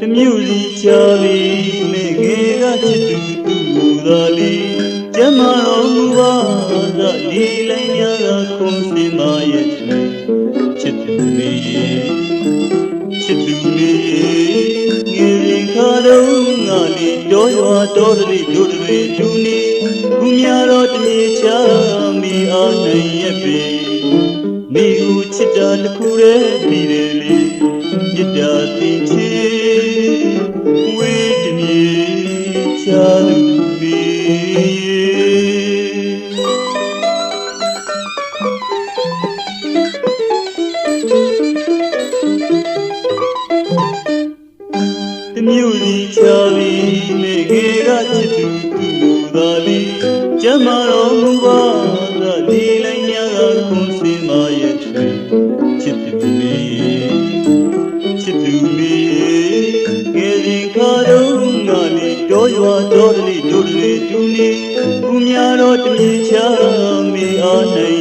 တမျိုးစီချာလီနေငယ်ကချစ်သူသူ့မူသာလီကျမတော်မူပါသာဒီလိုင်းများကခုံးစင်မရဲ့ချစ်သူမေချစ်သူမေငယ်ရင်ခါတော့ငါလီတော်ရွာတော်တလေးတို့တွေဒူနီဘုများတော်တည်းချာမိအားနိုင်ရဲ့ပေ မိဦးချစ်တာတစ်ခုတည်းပြီးတယ်လေမြတ်တာတင်ချေဝေးတမြေချာလူမီတမျိုးစီချာလီနေငယ်ကချစ်သူသူ့သာလီကျမတော်မူပါ လီတော်ရွာတော်တလီတို့တွေတူနေဘူးများတော်တမြေချာမေအားနိုင်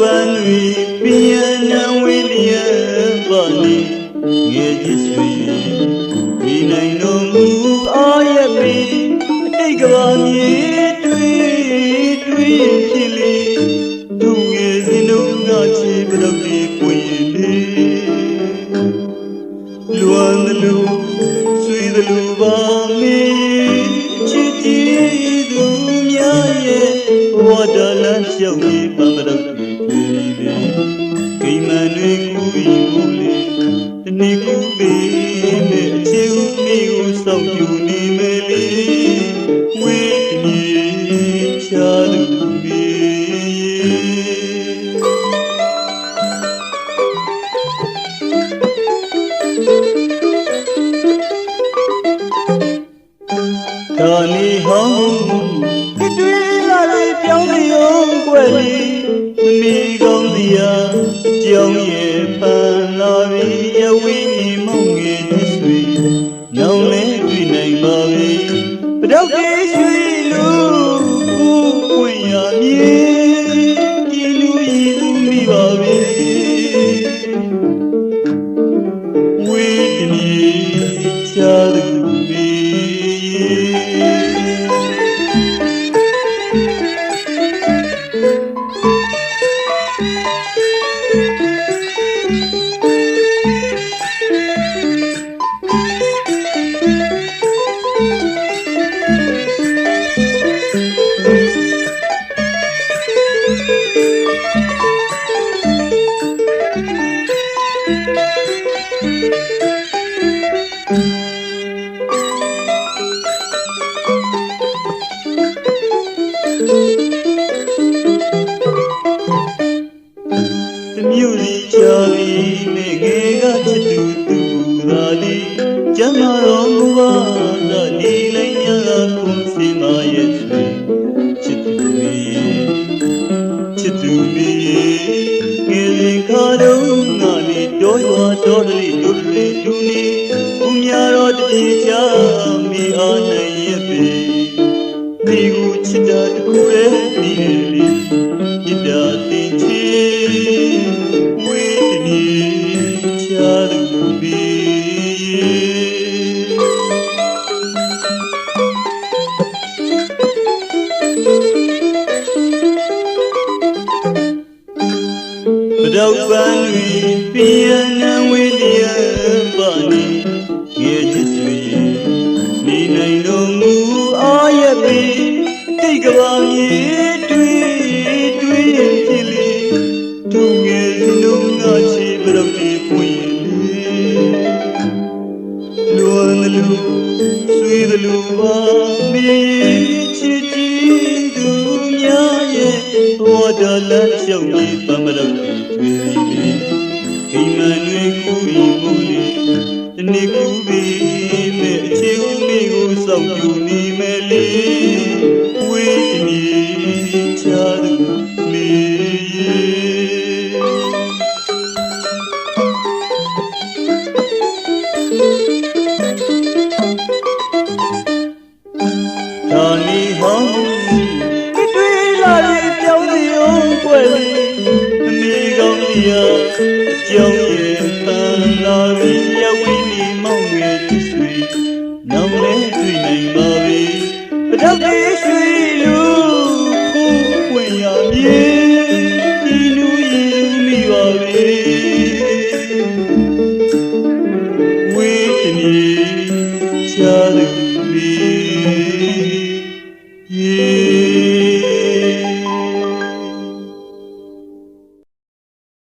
ပဒေါပန်ဝီပိယနံဝိလျံပါနေငယ်ကြီးဆွေဒီနိုင်တော်မူအာရပေအတိတ်ကဘာမြေတွေ့တွေ့ဖြစ်လေသူငယ်စဉ်တို့ငါချီပဒေါလေးကိုရင်လေလွမ်းတယ်လို့ဆွေးတယ်လို့ပါမေချစ်ကြည်သူများရဲ့ဝါဒလမ်းလျှောက်ပြီးပန်းပဒေါလေးတွေ့လေ ဂိမ်းမန်တွေကိုယူလေတနေ့ကူပေးနဲ့အချေဦးမိကိုစောင့်ယူနေမယ်လေဝေးမြေချာလူမီဒါနီဟော တွေ့နိုင်ပါပဲပဒေါက်ကေး လီနေငယ်ကချစ်သူသူသာလီကျမတော်မူပါသာဒီလိုက်ညာကခုံစင်မရဲ့ဆွေချစ်သူမီချစ်သူမီငယ်စဉ်ခါတော့ငါလီတော်ရွာတော်တလီတို့တွေဒူနီဦးများတော်တည်ချမိအားနိုင်ရဲ့ပေဒီကိုချစ်တာတခုရဲ့ဒီလေမြစ်တာတင်ချေ ပိယနံဝေလျံပါနီငယ်ချစ်ဆွေနေနိုင်တော်မူအာရပေတိတ်ကဘာမြေတွေ့တွေ့ဖြစ်လေသူငယ်စ နေကူပြီမဲ့အချေဦးမိကိုစောက်ယူနေမယ်လေဝေးနေချာသူမေဒါလီဟောင်းတွေ့လာရင်ပြောင်းစီအောင်ွယ်လေအမေကောင်းကြီးရာအကြောင်းရဲ့ပန်လာပြီရဝင်း ဖြောက်သေးရွှေလူကိုပွင့်ရမည်ဒီလူရင်မိပါပဲဝေးနေ